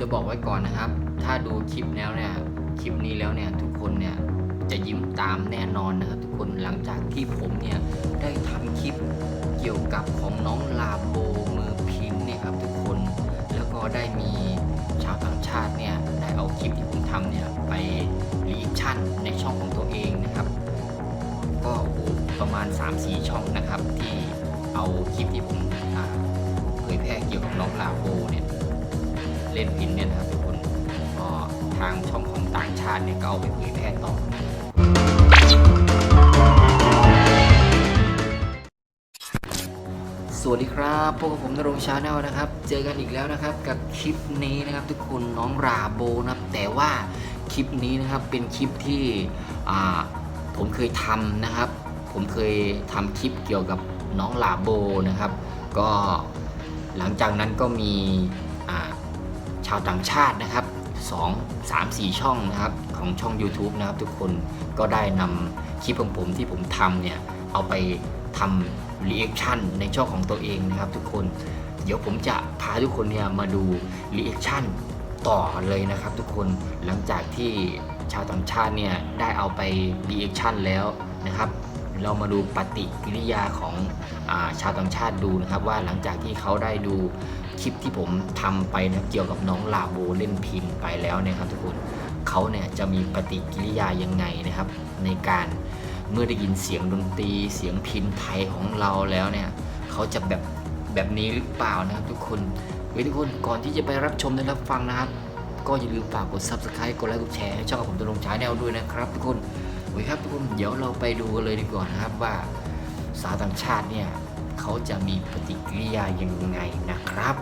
จะบอกไว้ก่อนนะครับ ถ้าดูคลิปแล้วเนี่ย คลิปนี้แล้วเนี่ยทุกคนเนี่ยจะยิ้มตามแน่นอนนะครับทุกคนหลังจากที่ผมเนี่ยได้ทำคลิปเกี่ยวกับของน้องลาโบมือพิงค์เนี่ยครับทุกคนแล้วก็ได้มีชาวต่างชาติเนี่ยได้เอาคลิปที่ผมทำเนี่ยไปรีชั่นในช่องของตัวเองนะครับ ก็ประมาณ 3-4 ช่องนะครับที่เอาคลิปที่ผมเผยแพร่เกี่ยวกับน้องลาโบเนี่ย เล่นพินเนี่ยนะครับทุกคนก็ทางช่องของต่างชาติเนี่ยก็เอาไปเผยแพร่ต่อสวัสดีครับพวกบผมนรงชาแนลนะครับ เจอกันอีกแล้วนะครับกับคลิปนี้นะครับทุกคนน้องราโบนะครับแต่ว่าคลิปนี้นะครับเป็นคลิปที่ผมเคยทำนะครับ ผมเคยทำคลิปเกี่ยวกับน้องลาโบนะครับ ก็หลังจากนั้นก็มี ชาวต่างชาตินะครับ 2 3 4 ช่องนะครับของช่อง YouTube นะครับ ทุกคนก็ได้นำคลิปของผมที่ผมทำเนี่ย เอาไปทำรีแอคชั่นในช่องของตัวเองนะครับ ทุกคนเดี๋ยวผมจะพาทุกคนเนี่ยมาดูรีแอคชั่นต่อเลยนะครับทุกคนหลังจากที่ชาวต่างชาติเนี่ยได้เอาไปรีแอคชั่นแล้วนะครับ เรามาดูปฏิกิริยาของอาชาวต่างชาติดูนะครับ ว่าหลังจากที่เขาได้ดู คลิปที่ผมทำไปนะเกี่ยวกับน้องลาโบเล่นพินไปแล้วนะครับทุกคนเขาเนี่ยจะมีปฏิกิริยายังไงนะครับ ในการเมื่อได้ยินเสียงดนตรีเสียงพินไทยของเราแล้วเนี่ยเขาจะแบบแบบนี้หรือเปล่านะครับทุกคนเฮ้ยทุกคนก่อนที่จะไปรับชมและรับฟังนะครับ ก็อย่าลืมฝากกด subscribe กดไลค์กดแชร์ให้ช่องของผมตวลงฉายแนวด้วยนะครับ ทุกคนโอเคครับทุกคนเดี๋ยวเราไปดูกันเลยดีกว่านะครับว่าสาวต่างชาติเนี่ย เขาจะมีปฏิกิริยายังไงนะครับ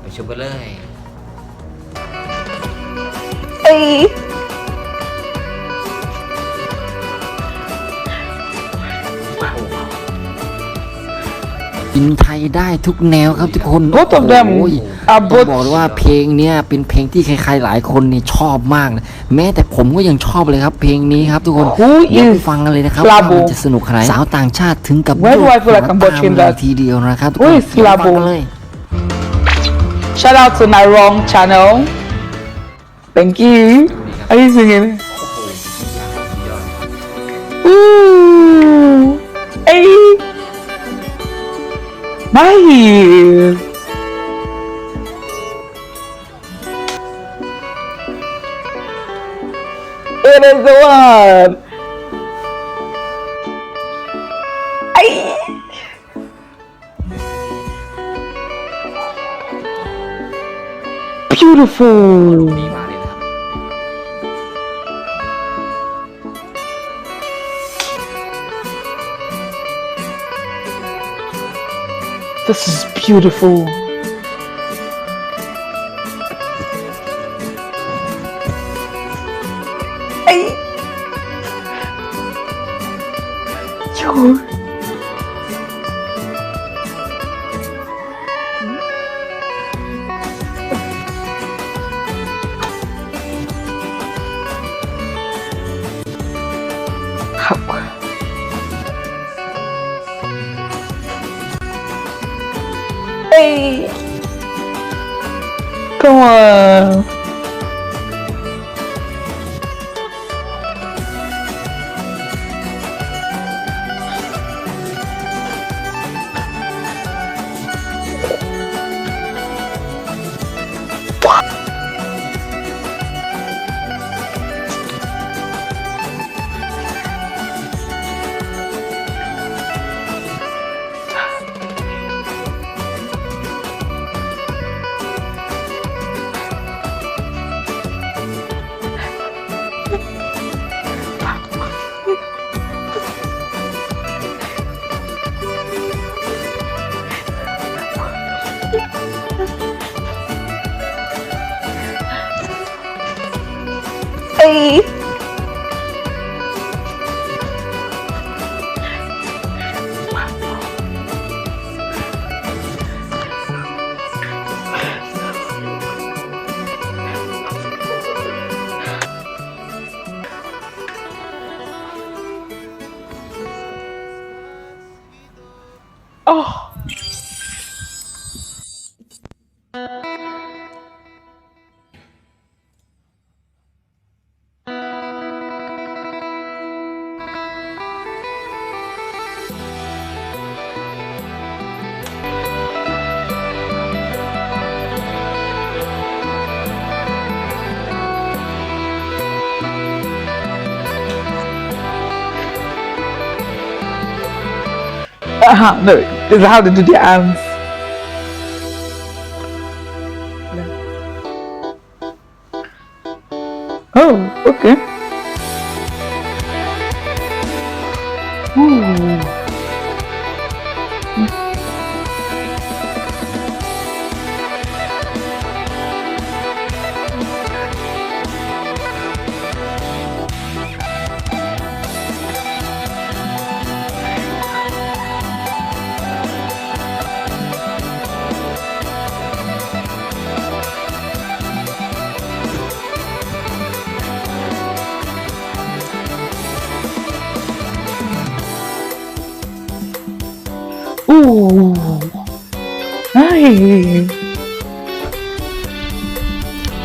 ไปชมกันเลย Hey. กินไทยได้ทุกแนวครับทุกคน Both of them โอ้ย are ต้อง both บอกเลยว่าเพลงเนี้ยเป็นเพลงที่ใครๆหลายคนเนี่ยชอบมากนะแม้แต่ผมก็ยังชอบเลยครับ เพลงนี้ครับทุกคน Who เดี๋ยวไป is ฟังกันเลยนะครับ Labo? ว่ามันจะสนุกขนาดไหนสาวต่างชาติถึงกับ Why do I โยก feel like I'm หัวตาม watching เลย that? ทีเดียวนะครับทุก Who คน is เดี๋ยวไปฟัง Labo? กันเลย Shout out to my wrong channel. Thank you. Are you singing? Ooh. Hey. Nice. It is the one. Ay. Beautiful. ดีมากเลยนะครับ This is beautiful. Yo. Hey. Come on. Hey. Oh. Uh-huh, no, it's how they do their hands. No. Oh, okay.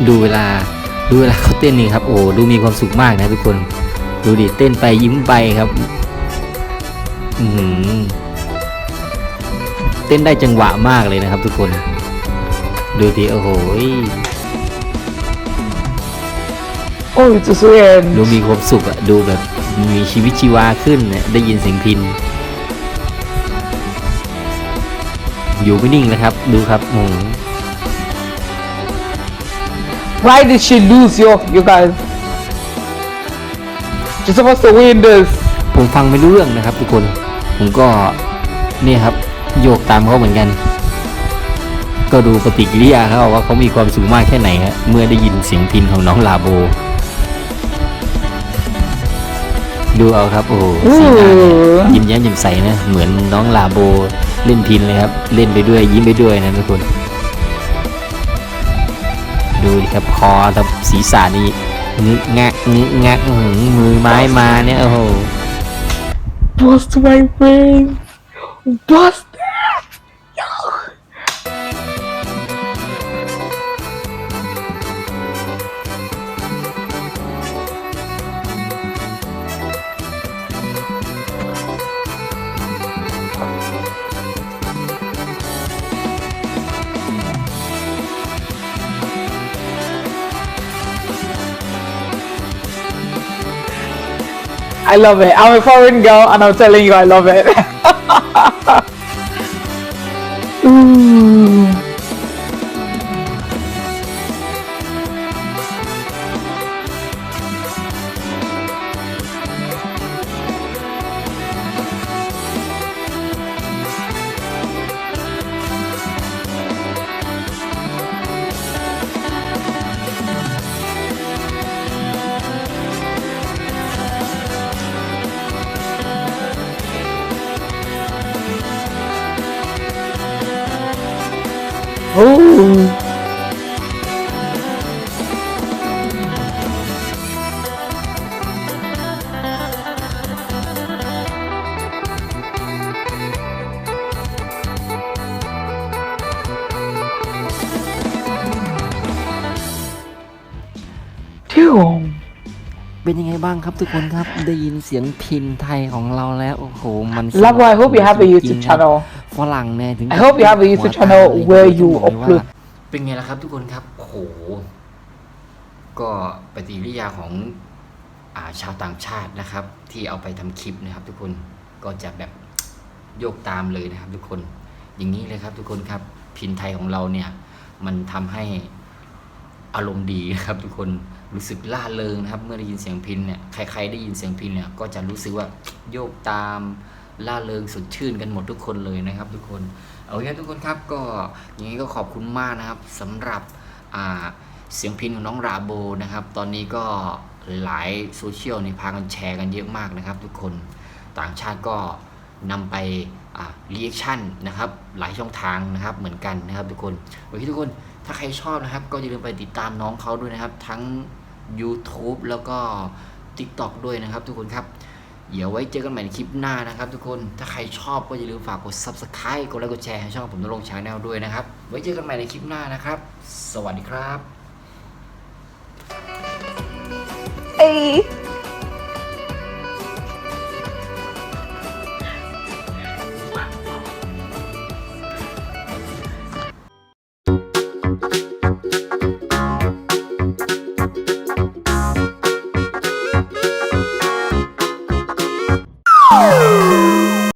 ดูเวลา ดูเวลาเขาเต้นนี่ครับ โอ้ ดูมีความสุขมากนะทุกคน ดูดิ เต้นไปยิ้มไปครับ อือหือเต้นได้จังหวะมากเลยนะครับ ทุกคน ดูดิ โอ้โห Oh, it's a sweet ดู end. มีความสุขอะดูแบบมีชีวิตชีวาขึ้นเนี่ยได้ยินเสียงพิน อยู่ไม่นิ่งเลยครับ ดูครับโอ้โห Why did she lose you, you guys? She's supposed to win this. ผมฟังไม่รู้เรื่องนะครับทุกคน ผมก็เนี่ยครับ โยกตามเขาเหมือนกัน ก็ดูปฏิกิริยาเขาว่าเขามีความสุขมากแค่ไหนฮะเมื่อได้ยินเสียงพินของน้องลาโบ ดูเอาครับ โอ้โหสีหน้าเนี่ยยิ้มแย้มแจ่มใสนะ เหมือนน้องลาโบเล่นพินเลยครับ เล่นไปด้วยยิ้มไปด้วยนะทุกคน ดูดิครับคอกับศีรษะนี่งึกงักงึกงักอื้อหือมือไม้มาเนี่ย โอ้โห Bust my brains. Bust I love it. I'm a foreign girl and I'm telling you I love it. Ooh. Ooh. Damn. เป็นยังไงบ้างครับทุกคนครับได้ยินเสียงพินไทยของเราแล้วโอ้โหมัน Labo, I hope you have a จริง YouTube ๆ channel. ฝรั่งเนี่ยถึง I hope you have a YouTube channel where you ต้องบอกเลยว่า upload เป็นไงล่ะครับทุกคนครับโอ้โหก็ปฏิกิริยาของอาชาวต่างชาตินะครับ ที่เอาไปทำคลิปนะครับ ทุกคนก็จะแบบโยกตามเลยนะครับ ทุกคน อย่างนี้เลยครับทุกคนครับพินไทยของเราเนี่ย มันทำให้อารมณ์ดีนะครับทุกคน รู้สึกล่าเริงนะครับ เมื่อได้ยินเสียงพินเนี่ยใคร ๆ ได้ยินเสียงพินเนี่ยก็จะรู้สึกว่าโยกตามล่าเริงสดชื่นกันหมดทุกคนเลยนะครับ ทุกคนเอางี้ทุกคนครับก็อย่างนี้ก็ขอบคุณมากนะครับสำหรับเสียงพินของน้องราโบนะครับ ตอนนี้ก็หลายโซเชียลในยพากันแชร์กันเยอะมากนะครับ ทุกคนต่างชาติก็นำไปรีแอคชั่นนะครับ หลายช่องทางนะครับเหมือนกันนะครับทุกคนโอเคทุกคนถ้าใครชอบนะครับ ก็อย่าลืมไปติดตามน้องเขาด้วยนะครับ ทั้ง YouTube แล้วก็ TikTok ด้วยนะครับทุกคนครับ เดี๋ยวไว้เจอกันใหม่ในคลิปหน้านะครับทุกคน ถ้าใครชอบก็อย่าลืมฝากกด Subscribe กดไลค์กดแชร์ให้ช่องผมนรงชาแนลด้วยนะครับ ไว้เจอกันใหม่ในคลิปหน้านะครับ สวัสดีครับ เอ้